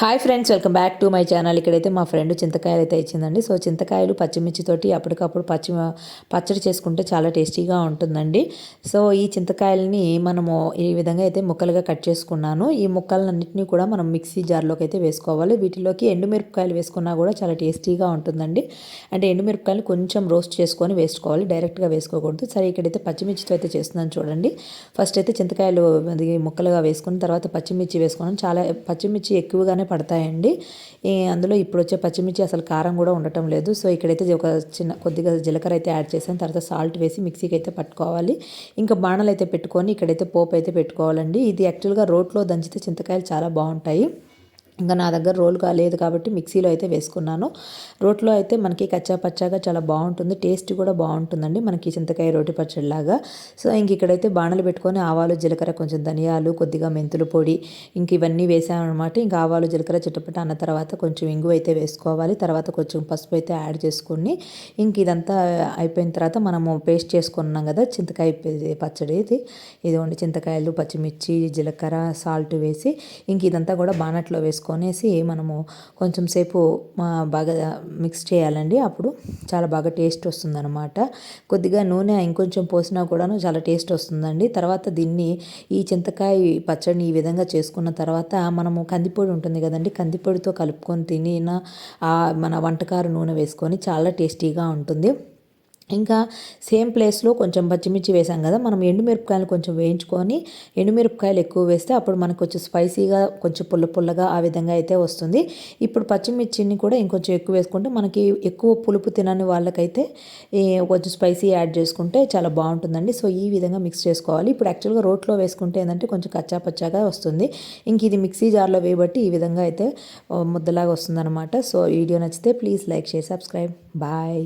Hi friends welcome back to my channel. ఇక్కడైతే మా friend చింతకాయలు అయితే ఇచ్చిందండి. సో చింతకాయలు పచ్చిమిర్చితోటి అప్పటికప్పుడు పచ్చి పచ్చడి చేసుకుంటే చాలా టేస్టీగా ఉంటుందండి. సో ఈ చింతకాయలని మనము ఈ విధంగా అయితే ముక్కలుగా కట్ చేసుకున్నాను. ఈ ముక్కలన్నింటినీ కూడా మనం మిక్సీ జార్లోకి అయితే వేసుకోవాలి. వీటిలోకి ఎండుమిరపకాయలు వేసుకున్నా కూడా చాలా టేస్టీగా ఉంటుందండి. అంటే ఎండుమిరపకాయలు కొంచెం రోస్ట్ చేసుకొని వేసుకోవాలి. డైరెక్ట్గా వేసుకోకూడదు. సరే ఇక్కడైతే పచ్చిమిర్చితో అయితే చేస్తున్నాను చూడండి. ఫస్ట్ అయితే చింతకాయలు అది ముక్కలుగా వేసుకుని తర్వాత పచ్చిమిర్చి వేసుకున్నాను చాలా పచ్చిమిర్చి ఎక్కువగానే పడతాయండి. అందులో ఇప్పుడు వచ్చే పచ్చిమిర్చి అసలు కారం కూడా ఉండటం లేదు. సో ఇక్కడైతే ఒక చిన్న కొద్దిగా జీలకర్ర అయితే యాడ్ చేశాను. తర్వాత సాల్ట్ వేసి మిక్సీకి అయితే పట్టుకోవాలి. ఇంకా బాణలు అయితే పెట్టుకొని ఇక్కడైతే పోపు అయితే పెట్టుకోవాలండి. ఇది యాక్చువల్గా రోట్లో దంచితే చింతకాయలు చాలా బాగుంటాయి. ఇంకా నా దగ్గర రోల్ లేదు కాబట్టి మిక్సీలో అయితే వేసుకున్నాను. రోట్లో అయితే మనకి కచ్చా పచ్చాగా చాలా బాగుంటుంది. టేస్ట్ కూడా బాగుంటుందండి మనకి చింతకాయ రోటి పచ్చడిలాగా. సో ఇంక ఇక్కడైతే బాణలు పెట్టుకొని ఆవాలు జీలకర్ర కొంచెం ధనియాలు కొద్దిగా మెంతుల పొడి ఇంక ఇవన్నీ వేసామన్నమాట. ఇంకా ఆవాలు జీలకర్ర చిట్టపట అన్న తర్వాత కొంచెం ఇంగు అయితే వేసుకోవాలి. తర్వాత కొంచెం పసుపు అయితే యాడ్ చేసుకొని ఇంక ఇదంతా అయిపోయిన తర్వాత మనము పేస్ట్ చేసుకున్నాం కదా చింతకాయ పచ్చడి ఇది. ఇదిగోండి చింతకాయలు పచ్చిమిర్చి జీలకర్ర సాల్ట్ వేసి ఇంక ఇదంతా కూడా బాణట్లో వేసుకోవాలి. వేసుకొనేసి మనము కొంచెం సేపు బాగా మిక్స్ చేయాలండి. అప్పుడు చాలా బాగా టేస్ట్ వస్తుందన్నమాట. కొద్దిగా నూనె ఇంకొంచెం పోసినా కూడాను చాలా టేస్ట్ వస్తుందండి. తర్వాత దీన్ని ఈ చింతకాయ పచ్చడిని ఈ విధంగా చేసుకున్న తర్వాత మనము కందిపొడి ఉంటుంది కదండి కందిపొడితో కలుపుకొని తినిన మన వంటకారు నూనె వేసుకొని చాలా టేస్టీగా ఉంటుంది. ఇంకా సేమ్ ప్లేస్లో కొంచెం పచ్చిమిర్చి వేసాం కదా మనం ఎండుమిరపకాయలు కొంచెం వేయించుకొని ఎండుమిరపకాయలు ఎక్కువ వేస్తే అప్పుడు మనకు కొంచెం స్పైసీగా కొంచెం పుల్ల పుల్లగా ఆ విధంగా అయితే వస్తుంది. ఇప్పుడు పచ్చిమిర్చిని కూడా ఇంకొంచెం ఎక్కువ వేసుకుంటే మనకి ఎక్కువ పులుపు తినని వాళ్ళకైతే కొంచెం స్పైసీ యాడ్ చేసుకుంటే చాలా బాగుంటుందండి. సో ఈ విధంగా మిక్స్ చేసుకోవాలి. ఇప్పుడు యాక్చువల్గా రోట్లో వేసుకుంటే ఏంటంటే కొంచెం కచ్చా పచ్చాగా వస్తుంది. ఇంక ఇది మిక్సీ జార్లో వేయబట్టి ఈ విధంగా అయితే ముద్దలాగా వస్తుందన్నమాట. సో వీడియో నచ్చితే ప్లీజ్ లైక్ చేసి సబ్స్క్రైబ్. బాయ్.